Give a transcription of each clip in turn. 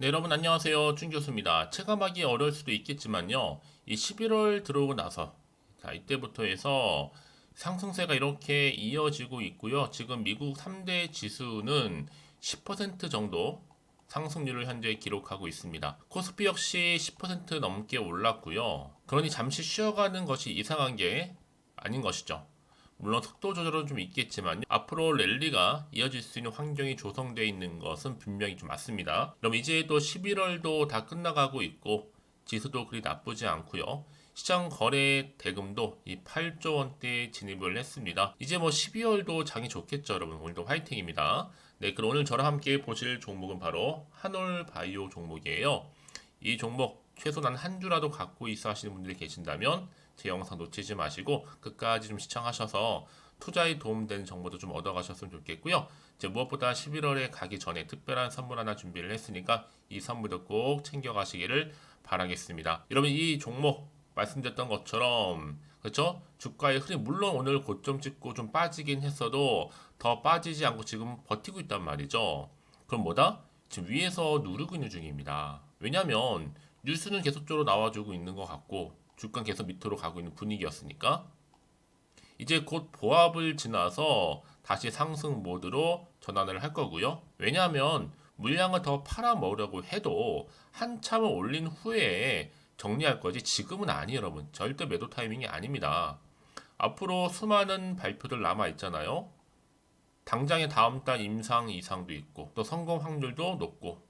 네, 여러분 안녕하세요. 준 교수입니다. 체감하기 어려울 수도 있겠지만요. 이 11월 들어오고 나서 자, 이때부터 해서 상승세가 이렇게 이어지고 있고요. 지금 미국 3대 지수는 10% 정도 상승률을 현재 기록하고 있습니다. 코스피 역시 10% 넘게 올랐고요. 그러니 잠시 쉬어가는 것이 이상한 게 아닌 것이죠. 물론 속도 조절은 좀 있겠지만 앞으로 랠리가 이어질 수 있는 환경이 조성되어 있는 것은 분명히 좀 맞습니다. 그럼 이제 또 11월도 다 끝나가고 있고 지수도 그리 나쁘지 않고요. 시장 거래 대금도 이 8조 원대에 진입을 했습니다. 이제 뭐 12월도 장이 좋겠죠, 여러분. 오늘도 화이팅입니다. 네, 그럼 오늘 저랑 함께 보실 종목은 바로 한올 바이오 종목이에요. 이 종목 최소한 한 주라도 갖고 있어 하시는 분들이 계신다면 제 영상 놓치지 마시고 끝까지 좀 시청하셔서 투자에 도움되는 정보도 좀 얻어가셨으면 좋겠고요. 이제 무엇보다 11월에 가기 전에 특별한 선물 하나 준비를 했으니까 이 선물도 꼭 챙겨가시기를 바라겠습니다. 여러분 이 종목 말씀드렸던 것처럼 그렇죠? 주가의 흐름 물론 오늘 고점 찍고 좀 빠지긴 했어도 더 빠지지 않고 지금 버티고 있단 말이죠. 그럼 뭐다? 지금 위에서 누르고 있는 중입니다. 왜냐하면 뉴스는 계속적으로 나와주고 있는 것 같고 주가 계속 밑으로 가고 있는 분위기였으니까 이제 곧 보합을 지나서 다시 상승 모드로 전환을 할 거고요. 왜냐하면 물량을 더 팔아먹으려고 해도 한참을 올린 후에 정리할 거지 지금은 아니에요 여러분. 절대 매도 타이밍이 아닙니다. 앞으로 수많은 발표들 남아 있잖아요. 당장에 다음 달 임상 이상도 있고 또 성공 확률도 높고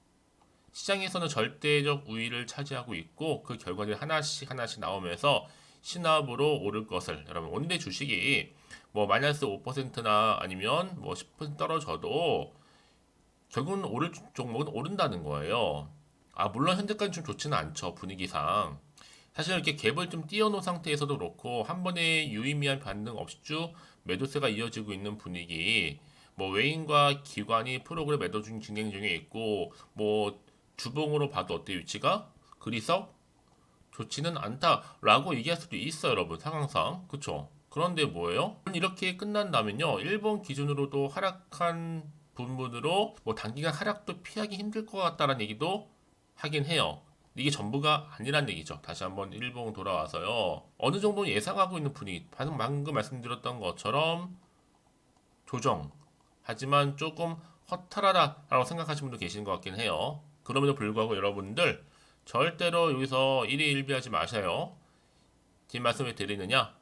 시장에서는 절대적 우위를 차지하고 있고 그 결과들이 하나씩 하나씩 나오면서 신압으로 오를 것을 여러분 오늘의 주식이 뭐 마이너스 5%나 아니면 뭐 10% 떨어져도 결국은 오를 종목은 오른다는 거예요. 아 물론 현재까지 좀 좋지는 않죠 분위기상. 사실 이렇게 갭을 좀 띄워놓은 상태에서도 그렇고 한 번에 유의미한 반등 없이 쭉 매도세가 이어지고 있는 분위기. 뭐 외인과 기관이 프로그램 매도 중 진행 중에 있고 뭐 주봉으로 봐도 어때 위치가? 그리 썩 좋지는 않다라고 얘기할 수도 있어요 여러분 상황상. 그쵸? 그런데 뭐예요? 이렇게 끝난다면요 일본 기준으로도 하락한 부분으로 뭐 단기간 하락도 피하기 힘들 것 같다라는 얘기도 하긴 해요. 이게 전부가 아니란 얘기죠. 다시 한번 일본 돌아와서요. 어느 정도 예상하고 있는 분위기 방금 말씀드렸던 것처럼 조정 하지만 조금 허탈하다라고 생각하시는 분도 계신 것 같긴 해요 그럼에도 불구하고 여러분들 절대로 여기서 일희일비하지 마셔요. 뒷 말씀을 드리느냐?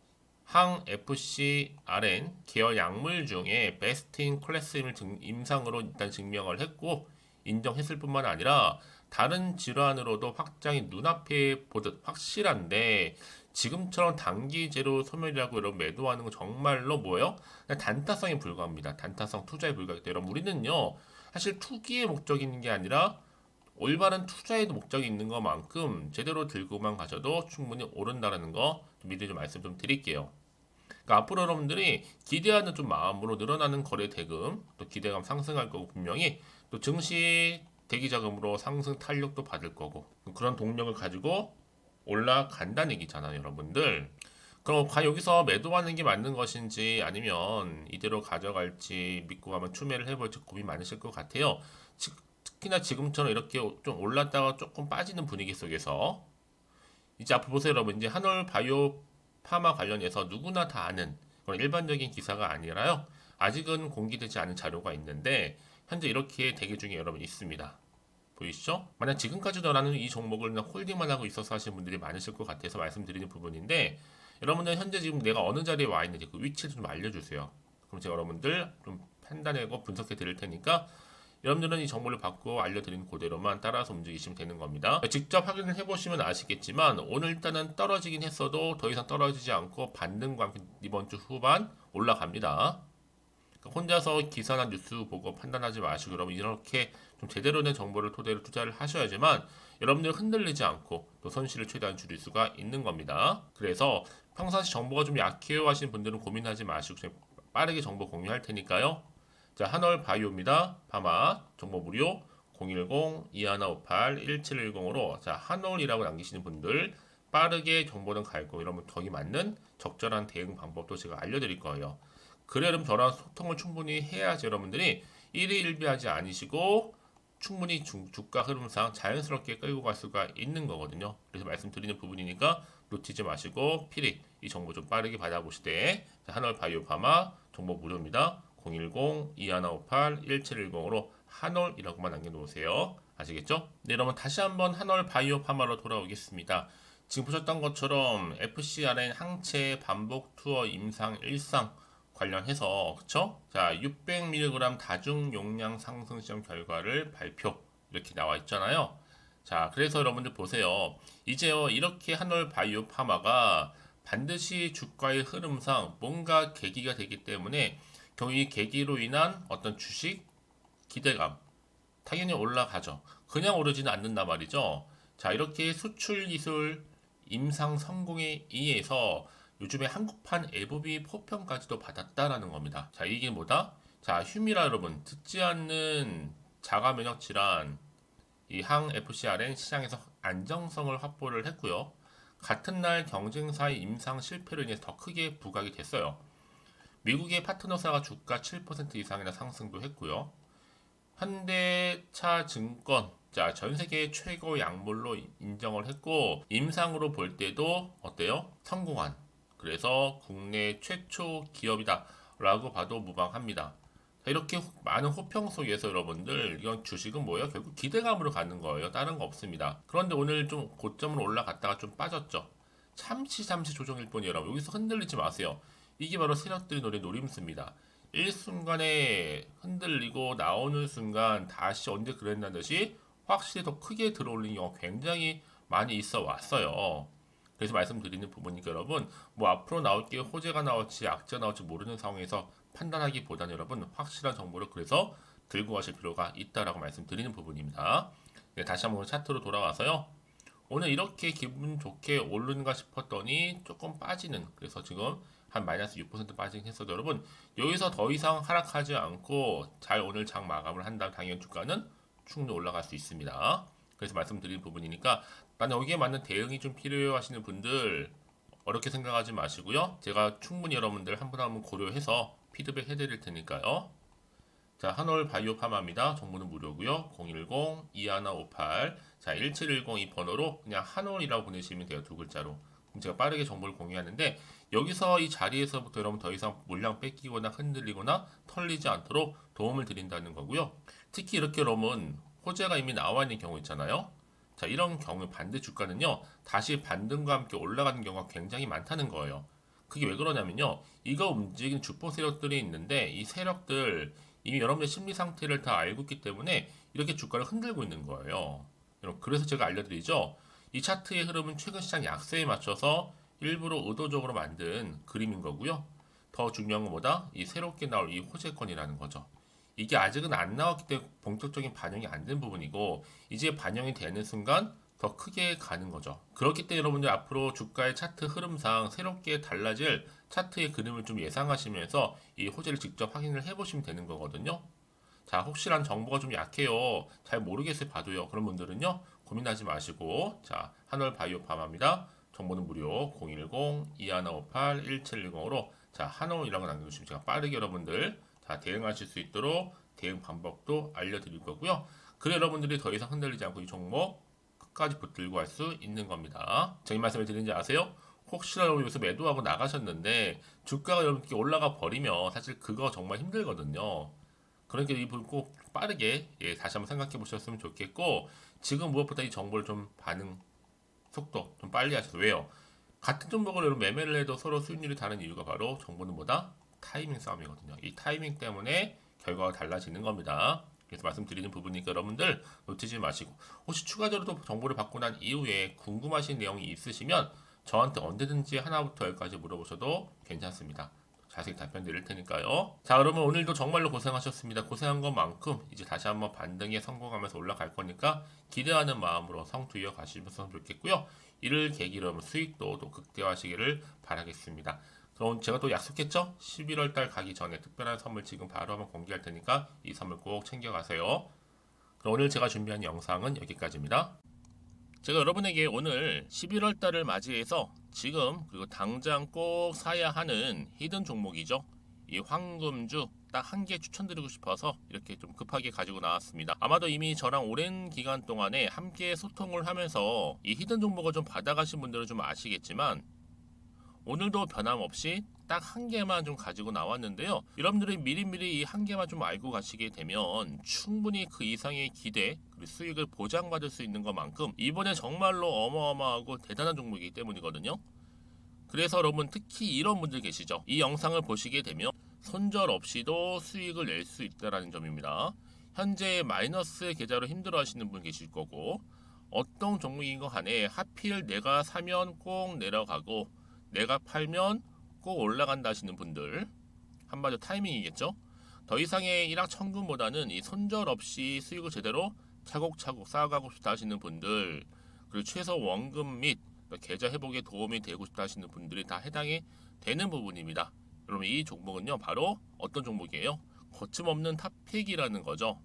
항 FCRN 계열 약물 중에 베스트인 클래스임을 임상으로 일단 증명을 했고 인정했을 뿐만 아니라 다른 질환으로도 확장이 눈앞에 보듯 확실한데 지금처럼 단기제로 소멸이라고 여러분 매도하는 건 정말로 뭐예요? 단타성에 불과합니다. 단타성 투자에 불과하기 때문에 우리는요 사실 투기의 있는 게 아니라 올바른 투자에도 목적이 있는 것만큼 제대로 들고만 가셔도 충분히 오른다라는 거 미리 좀 말씀 좀 드릴게요. 그러니까 앞으로 여러분들이 기대하는 좀 마음으로 늘어나는 거래 대금 또 기대감 상승할 거고 분명히 또 증시 대기 자금으로 상승 탄력도 받을 거고 그런 동력을 가지고 올라간다는 얘기잖아요, 여러분들. 그럼 과연 여기서 매도하는 게 맞는 것인지 아니면 이대로 가져갈지 믿고 가면 추매를 해볼지 고민 많으실 것 같아요. 특히나 지금처럼 이렇게 좀 올랐다가 조금 빠지는 분위기 속에서 이제 앞으로 보세요 여러분. 이제 한올 바이오 파마 관련해서 누구나 다 아는 그런 일반적인 기사가 아니라요. 아직은 공개되지 않은 자료가 있는데 현재 이렇게 대기 중에 여러분 있습니다. 보이시죠? 만약 지금까지도 나는 이 종목을 홀딩만 하고 있어서 하시는 분들이 많으실 것 같아서 말씀드리는 부분인데 여러분들 현재 지금 내가 어느 자리에 와 있는지 그 위치를 좀 알려주세요. 그럼 제가 여러분들 좀 판단하고 분석해 드릴 테니까 여러분들은 이 정보를 받고 알려드린 그대로만 따라서 움직이시면 되는 겁니다. 직접 확인을 해보시면 아시겠지만 오늘 일단은 떨어지긴 했어도 더 이상 떨어지지 않고 반등과 함께 이번 주 후반 올라갑니다. 그러니까 혼자서 기사나 뉴스 보고 판단하지 마시고 여러분 이렇게 좀 제대로 된 정보를 토대로 투자를 하셔야지만 여러분들 흔들리지 않고 또 손실을 최대한 줄일 수가 있는 겁니다. 그래서 평상시 정보가 좀 약해요 하시는 분들은 고민하지 마시고 빠르게 정보 공유할 테니까요. 자, 한월 바이오입니다. 파마 정보 무료 010-2158-1710으로 자, 한월이라고 남기시는 분들 빠르게 정보는 갈고 이러면 덕이 맞는 적절한 대응 방법도 제가 알려드릴 거예요. 그래 여러분 저랑 소통을 충분히 해야지 여러분들이 일희일비하지 않으시고 충분히 주, 주가 흐름상 자연스럽게 끌고 갈 수가 있는 거거든요. 그래서 말씀드리는 부분이니까 놓치지 마시고 필히 이 정보 좀 빠르게 받아보시되 자, 한월 바이오 파마 정보 무료입니다. 010-2158-1710으로 한월이라고만 남겨놓으세요. 아시겠죠? 네, 여러분 다시 한번 한월 바이오 파마로 돌아오겠습니다. 지금 보셨던 것처럼 FCRN 항체 반복 투어 임상 일상 관련해서 그쵸? 자 600mg 다중 용량 상승 시험 결과를 발표 이렇게 나와 있잖아요. 자 그래서 여러분들 보세요. 이제요 이렇게 한올 바이오 파마가 반드시 주가의 흐름상 뭔가 계기가 되기 때문에 이 계기로 인한 어떤 주식 기대감 당연히 올라가죠. 그냥 오르지는 않는단 말이죠. 자 이렇게 수출 기술 임상 성공에 의해서 요즘에 한국판 에보비 포평까지도 받았다라는 겁니다. 자, 이게 뭐다? 자, 휴미라 여러분, 듣지 않는 자가 면역 질환, 이 항 FCRN 시장에서 안정성을 확보를 했고요. 같은 날 경쟁사의 임상 실패로 인해서 더 크게 부각이 됐어요. 미국의 파트너사가 주가 7% 이상이나 상승도 했고요. 현대차 증권, 자, 전 세계 최고 약물로 인정을 했고, 임상으로 볼 때도 어때요? 성공한 그래서 국내 최초 기업이다 라고 봐도 무방합니다. 자, 이렇게 호- 많은 호평 속에서 여러분들 이건 주식은 뭐예요? 결국 기대감으로 가는 거예요. 다른 거 없습니다. 그런데 오늘 좀 고점으로 올라갔다가 좀 빠졌죠. 잠시 잠시 조정일 뿐이에요. 여러분. 여기서 흔들리지 마세요. 이게 바로 세력들이 노린 노림수입니다. 일순간에 흔들리고 나오는 순간 다시 언제 그랬나 듯이 확실히 더 크게 들어올리는 경우가 굉장히 많이 있어 왔어요. 그래서 말씀드리는 부분이니까 여러분 뭐 앞으로 나올 게 호재가 나올지 악재가 나올지 모르는 상황에서 판단하기보다는 여러분 확실한 정보를 그래서 들고 가실 필요가 있다라고 말씀드리는 부분입니다. 네, 다시 한번 차트로 돌아와서요. 오늘 이렇게 기분 좋게 오르는가 싶었더니 조금 빠지는 그래서 지금 한 마이너스 6% 빠지긴 했어도 여러분 여기서 더 이상 하락하지 않고 잘 오늘 장 마감을 한다면 당연 주가는 충분히 올라갈 수 있습니다. 그래서 말씀드린 부분이니까 나는 여기에 맞는 대응이 좀 필요하시는 분들 어렵게 생각하지 마시고요. 제가 충분히 여러분들 한 분 한 분 고려해서 피드백 해드릴 테니까요. 자, 한올 바이오 파마입니다. 정보는 무료고요. 010-2158. 자, 1710 이 번호로 그냥 한올이라고 보내시면 돼요. 두 글자로. 제가 빠르게 정보를 공유하는데 여기서 이 자리에서부터 여러분 더 이상 물량 뺏기거나 흔들리거나 털리지 않도록 도움을 드린다는 거고요. 특히 이렇게 여러분 호재가 이미 나와 있는 경우 있잖아요. 자, 이런 경우에 반대 주가는요, 다시 반등과 함께 올라가는 경우가 굉장히 많다는 거예요. 그게 왜 그러냐면요, 이거 움직이는 주포 세력들이 있는데, 이 세력들, 이미 여러분의 심리 상태를 다 알고 있기 때문에, 이렇게 주가를 흔들고 있는 거예요. 그래서 제가 알려드리죠. 이 차트의 흐름은 최근 시장 약세에 맞춰서 일부러 의도적으로 만든 그림인 거고요. 더 중요한 건 뭐다? 이 새롭게 나올 이 호재권이라는 거죠. 이게 아직은 안 나왔기 때문에 본격적인 반영이 안 된 부분이고 이제 반영이 되는 순간 더 크게 가는 거죠. 그렇기 때문에 여러분들 앞으로 주가의 차트 흐름상 새롭게 달라질 차트의 그림을 좀 예상하시면서 이 호재를 직접 확인을 해보시면 되는 거거든요. 자, 혹시란 정보가 좀 약해요. 잘 모르겠어요. 봐도요. 그런 분들은요. 고민하지 마시고 자, 한월 바이오 파마입니다. 정보는 무료 010-2158-1710으로 자, 한월이라고 남겨주시면 제가 빠르게 여러분들 다 대응하실 수 있도록 대응 방법도 알려드릴 거고요. 그래 여러분들이 더 이상 흔들리지 않고 이 종목 끝까지 붙들고 갈수 있는 겁니다. 저희 말씀을 드리는지 아세요? 혹시나 여기서 매도하고 나가셨는데 주가가 이렇게 올라가 버리면 사실 그거 정말 힘들거든요. 그러니까 이 부분 꼭 빠르게 예, 다시 한번 생각해 보셨으면 좋겠고 지금 무엇보다 이 정보를 좀 반응 속도 좀 빨리 하셔서 왜요? 같은 종목을 여러분 매매를 해도 서로 수익률이 다른 이유가 바로 정보는 뭐다? 타이밍 싸움이거든요. 이 타이밍 때문에 결과가 달라지는 겁니다. 그래서 말씀드리는 부분이니까 여러분들 놓치지 마시고 혹시 추가적으로 정보를 받고 난 이후에 궁금하신 내용이 있으시면 저한테 언제든지 하나부터 열까지 물어보셔도 괜찮습니다. 자세히 답변 드릴 테니까요. 자, 그러면 오늘도 정말로 고생하셨습니다. 고생한 것만큼 이제 다시 한번 반등에 성공하면서 올라갈 거니까 기대하는 마음으로 성투 이어가시면서 좋겠고요. 이를 계기로 수익도 또 극대화하시기를 바라겠습니다. 그럼 제가 또 약속했죠? 11월 달 가기 전에 특별한 선물 지금 바로 한번 공개할 테니까 이 선물 꼭 챙겨가세요. 그럼 오늘 제가 준비한 영상은 여기까지입니다. 제가 여러분에게 오늘 11월 달을 맞이해서 지금 그리고 당장 꼭 사야 하는 히든 종목이죠. 이 황금주 딱 한 개 추천드리고 싶어서 이렇게 좀 급하게 가지고 나왔습니다. 아마도 이미 저랑 오랜 기간 동안에 함께 소통을 하면서 이 히든 정보를 좀 받아가신 분들은 좀 아시겠지만 오늘도 변함없이 딱 한 개만 좀 가지고 나왔는데요. 여러분들이 미리미리 이 한 개만 좀 알고 가시게 되면 충분히 그 이상의 기대 수익을 보장받을 수 있는 것만큼 이번에 정말로 어마어마하고 대단한 종목이기 때문이거든요. 그래서 여러분 특히 이런 분들 계시죠. 이 영상을 보시게 되면 손절 없이도 수익을 낼 수 있다라는 점입니다. 현재 마이너스 계좌로 힘들어 하시는 분 계실 거고 어떤 종목인 거 간에 하필 내가 사면 꼭 내려가고 내가 팔면 꼭 올라간다 하시는 분들 한마디로 타이밍이겠죠. 더 이상의 일확 천금보다는 이 손절 없이 수익을 제대로 차곡차곡 쌓아가고 싶다 하시는 분들 그리고 최소 원금 및 계좌 회복에 도움이 되고 싶다 하시는 분들이 다 해당이 되는 부분입니다. 여러분 이 종목은요 바로 어떤 종목이에요? 거침없는 탑픽이라는 거죠.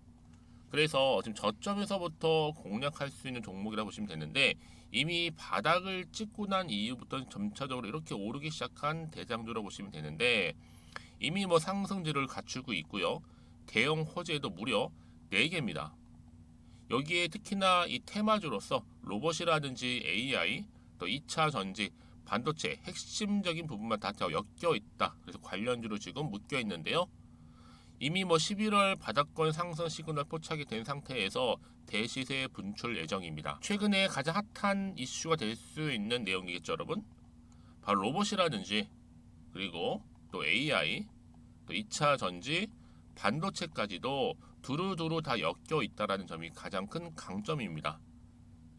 그래서 지금 저점에서부터 공략할 수 있는 종목이라고 보시면 되는데 이미 바닥을 찍고 난 이후부터 점차적으로 이렇게 오르기 시작한 대장주라고 보시면 되는데 이미 뭐 상승지를 갖추고 있고요. 대형 호재도 무려 4개입니다. 여기에 특히나 이 테마주로서 로봇이라든지 AI, 또 2차 전지, 반도체 핵심적인 부분만 다 엮여 있다. 그래서 관련주로 지금 묶여 있는데요. 이미 뭐 11월 바닥권 상승 시그널 포착이 된 상태에서 대시세 분출 예정입니다. 최근에 가장 핫한 이슈가 될 수 있는 내용이겠죠, 여러분? 바로 로봇이라든지 그리고 또 AI, 또 2차 전지, 반도체까지도 두루두루 다 엮여 있다라는 점이 가장 큰 강점입니다.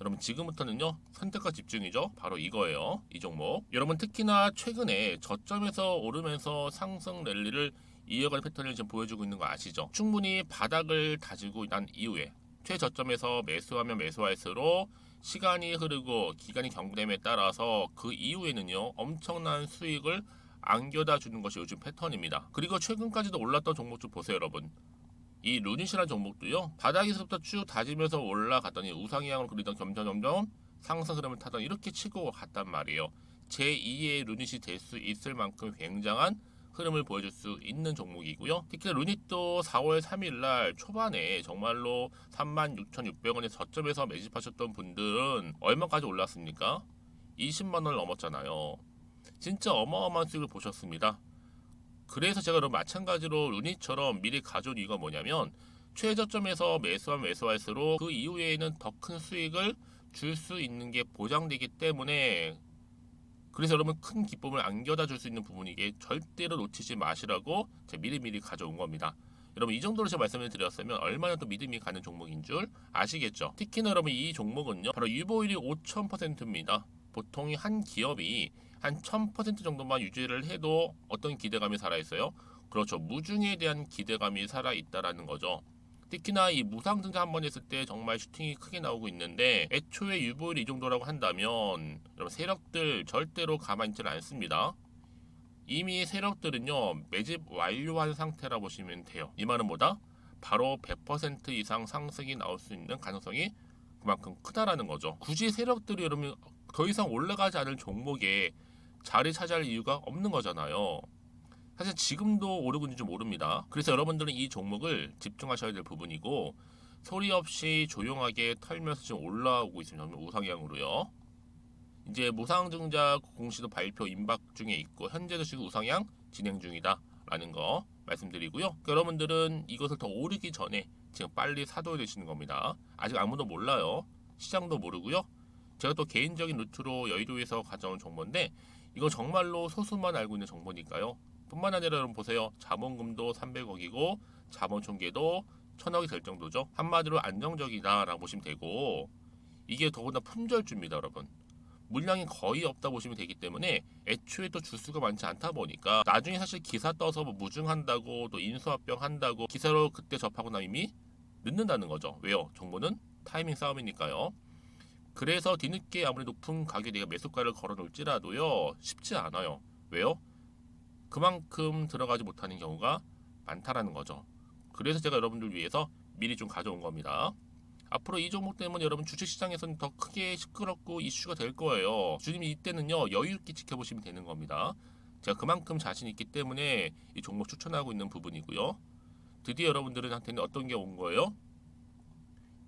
여러분 지금부터는요 선택과 집중이죠. 바로 이거예요. 이 종목. 여러분 특히나 최근에 저점에서 오르면서 상승 랠리를 이어갈 패턴을 지금 보여주고 있는 거 아시죠? 충분히 바닥을 다지고 난 이후에 최저점에서 매수하면 매수할수록 시간이 흐르고 기간이 경과됨에 따라서 그 이후에는요 엄청난 수익을 안겨다 주는 것이 요즘 패턴입니다. 그리고 최근까지도 올랐던 종목 좀 보세요 여러분 이 루닛이라는 종목도요 바닥에서부터 쭉 다지면서 올라갔더니 우상향으로 그리던 점점점점 상승 흐름을 타던 이렇게 치고 갔단 말이에요. 제2의 루닛이 될 수 있을 만큼 굉장한 흐름을 보여줄 수 있는 종목이고요. 특히 루닛도 4월 3일 초반에 정말로 36,600원의 저점에서 매집하셨던 분들은 얼마까지 올랐습니까? 20만 원을 넘었잖아요. 진짜 어마어마한 수익을 보셨습니다 그래서 제가 그럼 마찬가지로 루닛처럼 미리 가져온 이유가 뭐냐면 최저점에서 매수하면 매수할수록 그 이후에는 더 큰 수익을 줄 수 있는 게 보장되기 때문에 그래서 여러분 큰 기쁨을 안겨다 줄 수 있는 부분이게 절대로 놓치지 마시라고 제가 미리미리 가져온 겁니다. 여러분 이 정도로 제가 말씀을 드렸으면 얼마나 또 믿음이 가는 종목인 줄 아시겠죠? 특히나 여러분 이 종목은요 바로 유보율이 5,000%입니다. 보통 한 기업이 한 1000% 정도만 유지를 해도 어떤 기대감이 살아있어요? 그렇죠. 무중에 대한 기대감이 살아있다라는 거죠. 특히나 이 무상증자 한 번 했을 때 정말 슈팅이 크게 나오고 있는데 애초에 유보율이 이 정도라고 한다면 세력들 절대로 가만히 있지는 않습니다. 이미 세력들은요 매집 완료한 상태라 보시면 돼요. 이 말은 뭐다? 바로 100% 이상 상승이 나올 수 있는 가능성이 그만큼 크다라는 거죠. 굳이 세력들이 여러분 더 이상 올라가지 않을 종목에 자리 차지할 이유가 없는 거잖아요. 사실 지금도 오르고 있는지 모릅니다. 그래서 여러분들은 이 종목을 집중하셔야 될 부분이고 소리 없이 조용하게 털면서 지금 올라오고 있습니다. 우상향으로요. 이제 무상증자 공시도 발표 임박 중에 있고 현재도 지금 우상향 진행 중이다라는 거 말씀드리고요. 그러니까 여러분들은 이것을 더 오르기 전에 지금 빨리 사둬야 되시는 겁니다. 아직 아무도 몰라요. 시장도 모르고요. 제가 또 개인적인 루트로 여의도에서 가져온 정보인데 이거 정말로 소수만 알고 있는 정보니까요. 뿐만 아니라 여러분 보세요. 자본금도 300억이고 자본 총계도 1000억이 될 정도죠. 한마디로 안정적이다라고 보시면 되고 이게 더구나 품절주입니다, 여러분. 물량이 거의 없다 보시면 되기 때문에 애초에 또 주수가 많지 않다 보니까 나중에 사실 기사 떠서 뭐 무증한다고 또 인수합병 한다고 기사로 그때 접하고 나면 이미 늦는다는 거죠. 왜요? 정보는 타이밍 싸움이니까요. 그래서 뒤늦게 아무리 높은 가격에 내가 매수가를 걸어 놓을지라도요 쉽지 않아요. 왜요? 그만큼 들어가지 못하는 경우가 많다라는 거죠. 그래서 제가 여러분들 위해서 미리 좀 가져온 겁니다. 앞으로 이 종목 때문에 여러분 주식시장에서는 더 크게 시끄럽고 이슈가 될 거예요. 주님이 이때는요 여유 있게 지켜보시면 되는 겁니다. 제가 그만큼 자신 있기 때문에 이 종목 추천하고 있는 부분이고요. 드디어 여러분들한테는 어떤 게 온 거예요?